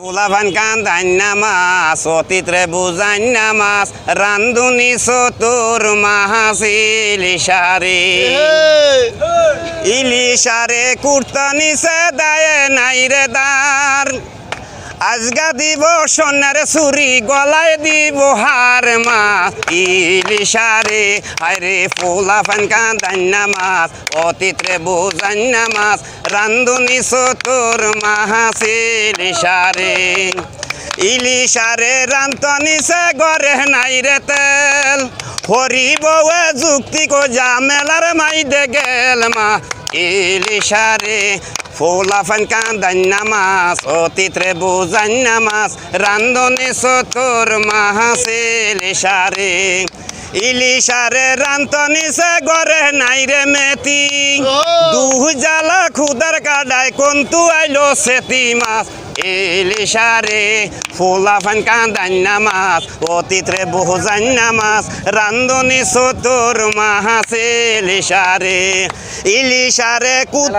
পোলাভান কান্দান নামাস অতীত্রে বুঝান নামাস রান্ধুনি চতুর মাহাসিল ইলিশারে ইলিশারে কুর্তানি সে দায় নাই রে দার। আজগা দিব সোনার সুরি গলায় দিব হার মাছ ইলিশারে আরে ফুলা ফান কান্দান নামাস অতীত্রে বুঝান নামাস রান্ধুনি চতুর মাহাস ইলিশারে। ইলিশারে রান্তনি সে গরে নাই রে তেল হরি বউয়ে যুক্তি কো জামেলার মাই দে গেল মা। ইলিশারে ফুলা ফান কান্দান নামাজ অতীত্রে বুঝান নামাস রান্ধনি চতুর মাহাস ইলিশারে। ইলিশারে রান্ধনি সে গরে নাই রে মেতি দুহ জালা খুদার কাডায় কোনতু আইলো সেতি মাছ ইলিশারে ফুলা ফান কান্দান নামাজ অতীত্রে বহুজান নামাজ রান্ধনি চতুর মাহাস ইলিশারে ইলিশারে কুত